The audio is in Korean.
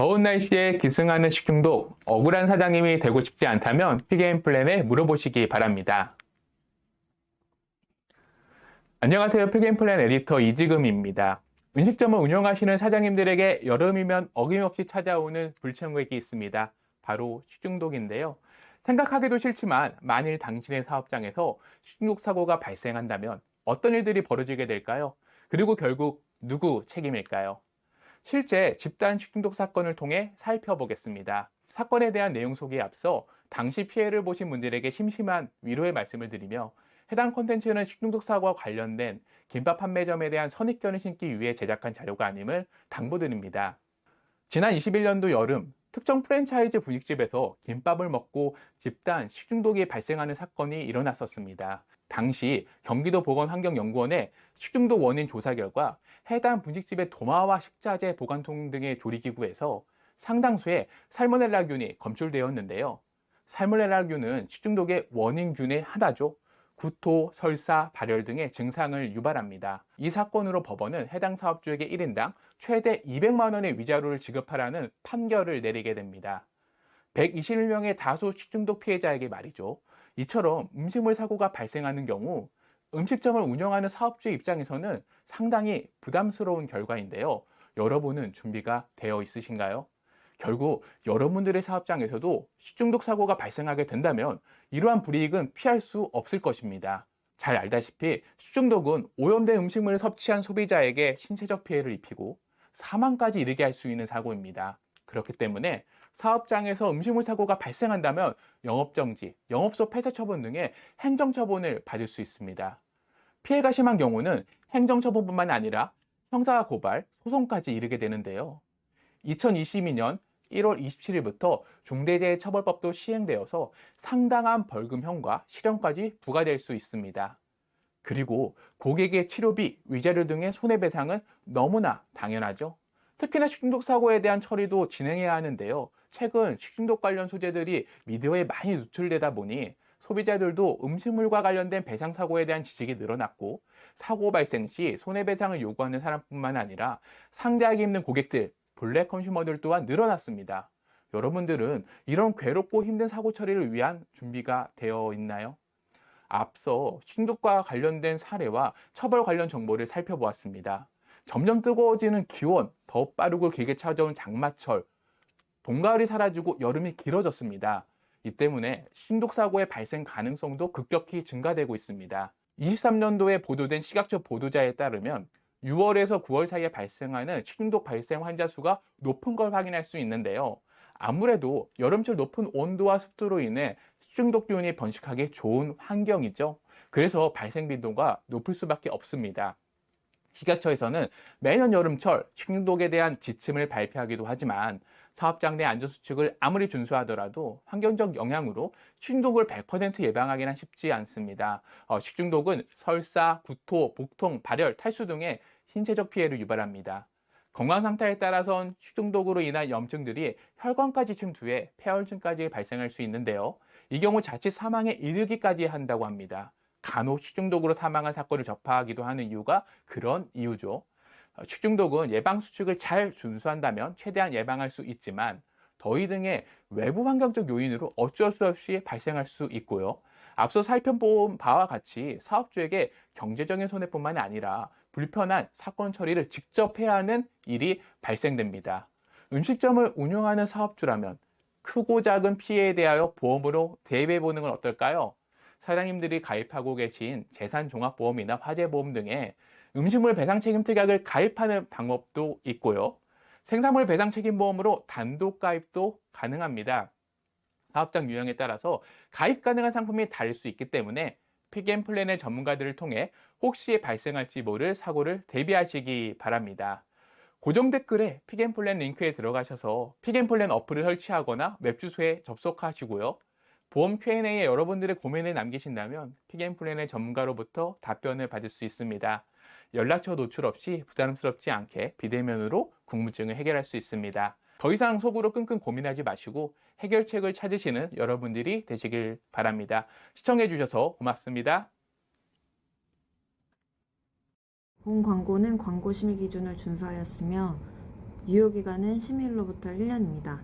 더운 날씨에 기승하는 식중독, 억울한 사장님이 되고 싶지 않다면 피게임플랜에 물어보시기 바랍니다. 안녕하세요. 피게임플랜 에디터 이지금입니다. 음식점을 운영하시는 사장님들에게 여름이면 어김없이 찾아오는 불청객이 있습니다. 바로 식중독인데요. 생각하기도 싫지만 만일 당신의 사업장에서 식중독 사고가 발생한다면 어떤 일들이 벌어지게 될까요? 그리고 결국 누구 책임일까요? 실제 집단 식중독 사건을 통해 살펴보겠습니다. 사건에 대한 내용 소개에 앞서 당시 피해를 보신 분들에게 심심한 위로의 말씀을 드리며 해당 콘텐츠는 식중독 사고와 관련된 김밥 판매점에 대한 선입견을 심기 위해 제작한 자료가 아님을 당부드립니다. 지난 21년도 여름 특정 프랜차이즈 분식집에서 김밥을 먹고 집단 식중독이 발생하는 사건이 일어났었습니다. 당시 경기도 보건환경연구원의 식중독 원인 조사 결과 해당 분식집의 도마와 식자재 보관통 등의 조리기구에서 상당수의 살모넬라균이 검출되었는데요. 살모넬라균은 식중독의 원인균의 하나죠. 구토, 설사, 발열 등의 증상을 유발합니다. 이 사건으로 법원은 해당 사업주에게 1인당 최대 200만 원의 위자료를 지급하라는 판결을 내리게 됩니다. 121명의 다수 식중독 피해자에게 말이죠. 이처럼 음식물 사고가 발생하는 경우 음식점을 운영하는 사업주 입장에서는 상당히 부담스러운 결과인데요. 여러분은 준비가 되어 있으신가요? 결국 여러분들의 사업장에서도 식중독 사고가 발생하게 된다면 이러한 불이익은 피할 수 없을 것입니다. 잘 알다시피 식중독은 오염된 음식물을 섭취한 소비자에게 신체적 피해를 입히고 사망까지 이르게 할 수 있는 사고입니다. 그렇기 때문에 사업장에서 음식물 사고가 발생한다면 영업정지, 영업소 폐쇄 처분 등의 행정처분을 받을 수 있습니다. 피해가 심한 경우는 행정처분뿐만 아니라 형사 고발, 소송까지 이르게 되는데요. 2022년 1월 27일부터 중대재해처벌법도 시행되어서 상당한 벌금형과 실형까지 부과될 수 있습니다. 그리고 고객의 치료비, 위자료 등의 손해배상은 너무나 당연하죠. 특히나 식중독 사고에 대한 처리도 진행해야 하는데요. 최근 식중독 관련 소재들이 미디어에 많이 노출되다 보니 소비자들도 음식물과 관련된 배상 사고에 대한 지식이 늘어났고 사고 발생 시 손해배상을 요구하는 사람뿐만 아니라 상대하기 힘든 고객들, 블랙 컨슈머들 또한 늘어났습니다. 여러분들은 이런 괴롭고 힘든 사고 처리를 위한 준비가 되어 있나요? 앞서 식중독과 관련된 사례와 처벌 관련 정보를 살펴보았습니다. 점점 뜨거워지는 기온, 더 빠르고 길게 찾아온 장마철, 봄가을이 사라지고 여름이 길어졌습니다. 이 때문에 신독 사고의 발생 가능성도 급격히 증가되고 있습니다. 23년도에 보도된 시각적 보도자에 따르면 6월에서 9월 사이에 발생하는 식중독 발생 환자 수가 높은 걸 확인할 수 있는데요. 아무래도 여름철 높은 온도와 습도로 인해 식중독 균이 번식하기 좋은 환경이죠. 그래서 발생 빈도가 높을 수밖에 없습니다. 식약처에서는 매년 여름철 식중독에 대한 지침을 발표하기도 하지만 사업장 내 안전수칙을 아무리 준수하더라도 환경적 영향으로 식중독을 100% 예방하기는 쉽지 않습니다. 어, 식중독은 설사, 구토, 복통, 발열, 탈수 등의 신체적 피해를 유발합니다. 건강 상태에 따라선 식중독으로 인한 염증들이 혈관까지 침투해 폐혈증까지 발생할 수 있는데요. 이 경우 자칫 사망에 이르기까지 한다고 합니다. 간혹 식중독으로 사망한 사건을 접하기도 하는 이유가 그런 이유죠. 어, 식중독은 예방 수칙을 잘 준수한다면 최대한 예방할 수 있지만 더위 등의 외부 환경적 요인으로 어쩔 수 없이 발생할 수 있고요. 앞서 살펴본 바와 같이 사업주에게 경제적인 손해뿐만 아니라 불편한 사건 처리를 직접 해야 하는 일이 발생됩니다. 음식점을 운영하는 사업주라면 크고 작은 피해에 대하여 보험으로 대비해 보는 건 어떨까요? 사장님들이 가입하고 계신 재산종합보험이나 화재보험 등의 음식물 배상 책임 특약을 가입하는 방법도 있고요. 생산물 배상 책임 보험으로 단독 가입도 가능합니다. 사업장 유형에 따라서 가입 가능한 상품이 다를 수 있기 때문에 피겐 플랜의 전문가들을 통해 혹시 발생할지 모를 사고를 대비하시기 바랍니다. 고정 댓글에 피겐 플랜 링크에 들어가셔서 피겐 플랜 어플을 설치하거나 웹 주소에 접속하시고요. 보험 Q&A에 여러분들의 고민을 남기신다면 피겐 플랜의 전문가로부터 답변을 받을 수 있습니다. 연락처 노출 없이 부담스럽지 않게 비대면으로 궁금증을 해결할 수 있습니다. 더 이상 속으로 끙끙 고민하지 마시고 해결책을 찾으시는 여러분들이 되시길 바랍니다. 시청해 주셔서 고맙습니다. 본 광고는 광고 심의 기준을 준수하였으며 유효 기간은 심의일로부터 1년입니다.